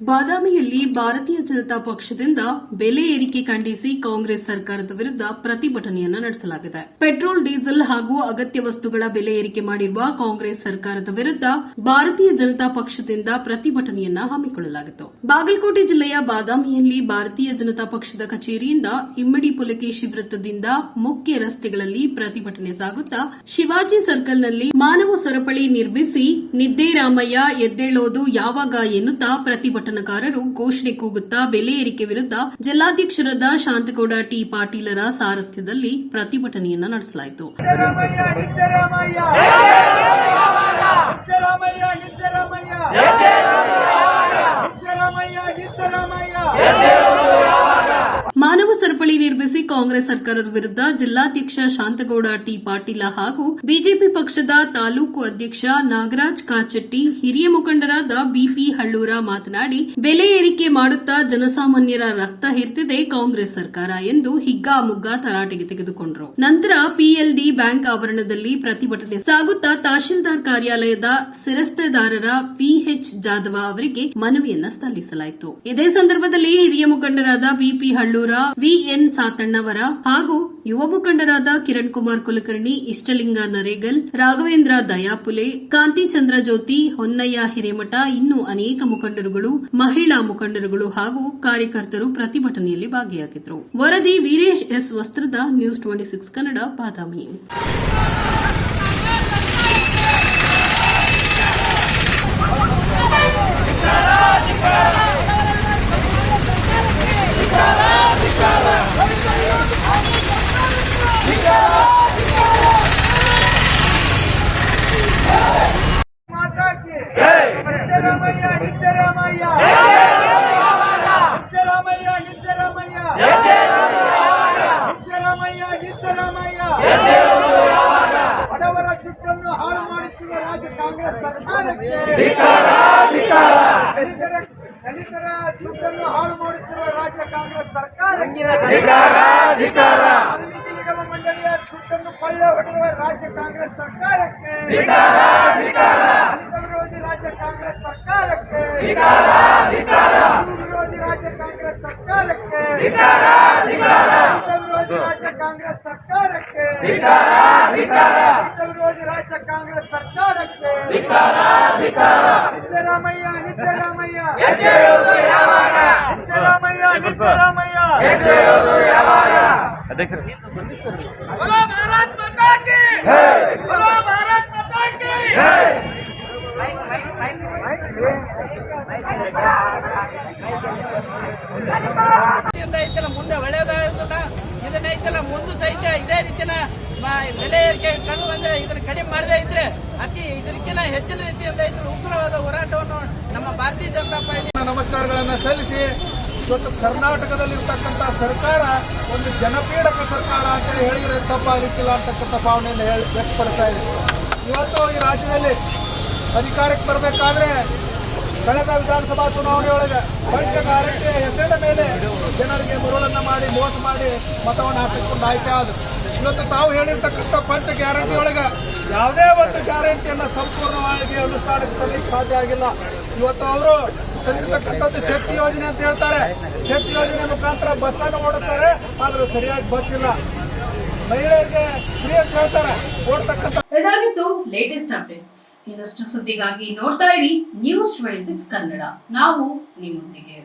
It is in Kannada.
ಬಾದಾಮಿಯಲ್ಲಿ ಭಾರತೀಯ ಜನತಾ ಪಕ್ಷದಿಂದ ಬೆಲೆ ಏರಿಕೆ ಖಂಡಿಸಿ ಕಾಂಗ್ರೆಸ್ ಸರ್ಕಾರದ ವಿರುದ್ಧ ಪ್ರತಿಭಟನೆಯನ್ನು ನಡೆಸಲಾಗಿದೆ. ಪೆಟ್ರೋಲ್, ಡೀಸೆಲ್ ಹಾಗೂ ಅಗತ್ಯ ವಸ್ತುಗಳ ಬೆಲೆ ಏರಿಕೆ ಮಾಡಿರುವ ಕಾಂಗ್ರೆಸ್ ಸರ್ಕಾರದ ವಿರುದ್ಧ ಭಾರತೀಯ ಜನತಾ ಪಕ್ಷದಿಂದ ಪ್ರತಿಭಟನೆಯನ್ನ ಹಮ್ಮಿಕೊಳ್ಳಲಾಗಿತ್ತು. ಬಾಗಲಕೋಟೆ ಜಿಲ್ಲೆಯ ಬಾದಾಮಿಯಲ್ಲಿ ಭಾರತೀಯ ಜನತಾ ಪಕ್ಷದ ಕಚೇರಿಯಿಂದ ಇಮ್ಮಡಿ ಪುಲಕೇಶಿ ವೃತ್ತದಿಂದ ಮುಖ್ಯ ರಸ್ತೆಗಳಲ್ಲಿ ಪ್ರತಿಭಟನೆ ಸಾಗುತ್ತಾ, ಶಿವಾಜಿ ಸರ್ಕಲ್ನಲ್ಲಿ ಮಾನವ ಸರಪಳಿ ನಿರ್ಮಿಸಿ, ನಿದ್ದೆ ರಾಮಯ್ಯ, ಎದ್ದೇಳೋದು ಯಾವಾಗ? ಎನ್ನುತ್ತಾ ಪ್ರತಿಭಟನಾಕಾರರು ಘೋಷಣೆ ಕೂಗುತ್ತಾ ಬೆಲೆ ಏರಿಕೆ ವಿರುದ್ಧ ಜಿಲ್ಲಾಧ್ಯಕ್ಷರಾದ ಶಾಂತಗೌಡ ಟಿ ಪಾಟೀಲರ ಸಾರಥ್ಯದಲ್ಲಿ ಪ್ರತಿಭಟನೆಯನ್ನು ನಡೆಸಲಾಯಿತು. ಸಿದ್ದರಾಮಯ್ಯ ಸಿದ್ದರಾಮಯ್ಯ ಸಿದ್ದರಾಮಯ್ಯ ಸಿದ್ದರಾಮಯ್ಯ ಸಿದ್ದರಾಮಯ್ಯ ಸಿದ್ದರಾಮಯ್ಯ ಮಾನವ ಸರಪಳಿ ನಿರ್ಮಿಸಿ ಕಾಂಗ್ರೆಸ್ ಸರ್ಕಾರದ ವಿರುದ್ಧ ಜಿಲ್ಲಾಧ್ಯಕ್ಷ ಶಾಂತಗೌಡ, ಟಿ ಪಾಟೀಲ ಹಾಗೂ ಬಿಜೆಪಿ ಪಕ್ಷದ ತಾಲೂಕು ಅಧ್ಯಕ್ಷ ನಾಗರಾಜ್ ಕಾಚಟ್ಟಿ, ಹಿರಿಯ ಮುಖಂಡರಾದ ಬಿಪಿ ಹಳ್ಳೂರ ಮಾತನಾಡಿ, ಬೆಲೆ ಏರಿಕೆ ಮಾಡುತ್ತಾ ಜನಸಾಮಾನ್ಯರ ರಕ್ತ ಹಿರ್ತಿದೆ ಕಾಂಗ್ರೆಸ್ ಸರ್ಕಾರ ಎಂದು ಹಿಗ್ಗಾಮುಗ್ಗಾ ತರಾಟೆಗೆ ತೆಗೆದುಕೊಂಡರು. ನಂತರ ಪಿಎಲ್ಡಿ ಬ್ಯಾಂಕ್ ಆವರಣದಲ್ಲಿ ಪ್ರತಿಭಟನೆ ಸಾಗುತ್ತಾ ತಹಶೀಲ್ದಾರ್ ಕಾರ್ಯಾಲಯದ ಸಿರಸ್ತೆದಾರರ ಪಿಎಚ್ ಜಾಧವ ಅವರಿಗೆ ಮನವಿಯನ್ನು ಸಲ್ಲಿಸಲಾಯಿತು. ಇದೇ ಸಂದರ್ಭದಲ್ಲಿ ಹಿರಿಯ ಮುಖಂಡರಾದ ಬಿಪಿ ಹಳ್ಳೂರ, ವಿಎನ್ ಸಾತಣ್ಣವರ ಹಾಗೂ ಯುವ ಮುಖಂಡರಾದ ಕಿರಣ್ ಕುಮಾರ್ ಕುಲಕರ್ಣಿ, ಇಷ್ಟಲಿಂಗ ನರೇಗಲ್, ರಾಘವೇಂದ್ರ ದಯಾಪುಲೆ ಕಾಂತಿಚಂದ್ರ ಜ್ಯೋತಿ, ಹೊನ್ನಯ್ಯ ಹಿರೇಮಠ ಇನ್ನೂ ಅನೇಕ ಮುಖಂಡರುಗಳು, ಮಹಿಳಾ ಮುಖಂಡರುಗಳು ಹಾಗೂ ಕಾರ್ಯಕರ್ತರು ಪ್ರತಿಭಟನೆಯಲ್ಲಿ ಭಾಗಿಯಾಗಿದ್ದರು. ವರದಿ Veeresh S Vastrad, news twenty six Kannada, Badami. Siddaramaiah Siddaramaiah Siddaramaiah Siddaramaiah Siddaramaiah Siddaramaiah ಬಡವರ ದುಡ್ಡನ್ನು ಹಾಳು ಮಾಡುತ್ತಿರುವ ರಾಜ್ಯ ಕಾಂಗ್ರೆಸ್ ಸರ್ಕಾರಕ್ಕೆ ದಲಿತರ ದಲಿತರ ದುಡ್ಡನ್ನು ಹಾಳು ಮಾಡುತ್ತಿರುವ ರಾಜ್ಯ ಕಾಂಗ್ರೆಸ್ ಸರ್ಕಾರಕ್ಕೆ ವಾಲ್ಮೀಕಿ ನಿಗಮ ಮಂಡಳಿಯ ದುಡ್ಡನ್ನು ಕೊಳ್ಳೆ ಹೊಡೆದಿರುವ ರಾಜ್ಯ ಕಾಂಗ್ರೆಸ್ ಸರ್ಕಾರಕ್ಕೆ ವಿರೋಧಿ ರಾಜ್ಯ ಕಾಂಗ್ರೆಸ್ ಸರ್ಕಾರಕ್ಕೆ ದಲಿತ ವಿರೋಧಿ ರಾಜ್ಯ ಕಾಂಗ್ರೆಸ್ ಸರ್ಕಾರಕ್ಕೆ ದಲಿತ ವಿರೋಧಿ ರಾಜ್ಯ ಕಾಂಗ್ರೆಸ್ ಸರ್ಕಾರಕ್ಕೆ ಸಿದ್ದರಾಮಯ್ಯ ಸಿದ್ದರಾಮಯ್ಯ ಸಿದ್ದರಾಮಯ್ಯ ಸಿದ್ದರಾಮಯ್ಯ बोलो ಐತಲ್ಲ ಮುಂದೆ ಇದನ್ನ ಐತಲ್ಲ, ಮುಂದೆ ಸಹಿತ ಇದೇ ರೀತಿನ ಬೆಲೆ ಏರಿಕೆ ಕಂಡು ಬಂದ್ರೆ ಇದನ್ನ ಕಡಿಮೆ ಮಾಡದೇ ಇದ್ರೆ ಅತಿ ಇದಕ್ಕಿಂತ ಹೆಚ್ಚಿನ ರೀತಿಯಿಂದ ಐತಲ್ಲ ಉಗ್ರವಾದ ಹೋರಾಟವನ್ನು ನಮ್ಮ ಭಾರತೀಯ ಜನತಾ ಪಾರ್ಟಿ ನಮಸ್ಕಾರಗಳನ್ನು ಸಲ್ಲಿಸಿ, ಇವತ್ತು ಕರ್ನಾಟಕದಲ್ಲಿರ್ತಕ್ಕಂಥ ಸರ್ಕಾರ, ಒಂದು ಜನಪೀಡಕ ಸರ್ಕಾರ ಅಂತೇಳಿ ಹೇಳಿದರೆ ತಪ್ಪಾಗಲಿಕ್ಕಿಲ್ಲ ಅಂತಕ್ಕಂಥ ಭಾವನೆಯನ್ನು ಹೇಳಿ ವ್ಯಕ್ತಪಡಿಸ್ತಾ ಇದೆ. ಇವತ್ತು ಈ ರಾಜ್ಯದಲ್ಲಿ ಅಧಿಕಾರಕ್ಕೆ ಬರಬೇಕಾದ್ರೆ, ಕಳೆದ ವಿಧಾನಸಭಾ ಚುನಾವಣೆಯೊಳಗೆ ಪಂಚಗಾರಕ್ಕೆ ಹೆಸರಿನ ಮೇಲೆ ಮೋಸ ಮಾಡಿ ಮತವನ್ನು ಹಾಕಿಸ್ಕೊಂಡು ಆಯ್ಕೆ ಆದರು. ಇವತ್ತು ತಾವು ಹೇಳಿರ್ತಕ್ಕಂಥ ಪಂಚ ಗ್ಯಾರಂಟಿ ಒಳಗೆ ಯಾವುದೇ ಒಂದು ಗ್ಯಾರಂಟಿಯನ್ನು ಸಂಪೂರ್ಣವಾಗಿ ಅನುಷ್ಠಾನಕ್ಕೆ ತರಲಿಕ್ಕೆ ಸಾಧ್ಯ ಆಗಿಲ್ಲ. ಇವತ್ತು ಅವರು ತಂದಿರ್ತಕ್ಕಂಥದ್ದು ಸೇಫ್ಟಿ ಯೋಜನೆ ಅಂತ ಹೇಳ್ತಾರೆ. ಸೇಫ್ಟಿ ಯೋಜನೆ ಮುಖಾಂತರ ಬಸ್ಸನ್ನು ಓಡಿಸ್ತಾರೆ, ಆದರೂ ಸರಿಯಾಗಿ ಬಸ್ ಇಲ್ಲ. ಮಹಿಳೆಯರಿಗೆ ಫ್ರೀ ಅಂತ ಹೇಳ್ತಾರೆ. ಓಡ್ತಕ್ಕಂಥ ಇದಾಗಿತ್ತು ಲೇಟೆಸ್ಟ್ ಅಪ್ಡೇಟ್ಸ್ ಇನ್ನಷ್ಟು ಸುದ್ದಿಗಾಗಿ ನೋಡ್ತಾ ಇರಿ ನ್ಯೂಸ್ ಟ್ವೆಂಟಿ ಸಿಕ್ಸ್ ಕನ್ನಡ. ನಾವು ನಿಮ್ಮೊಂದಿಗೆ.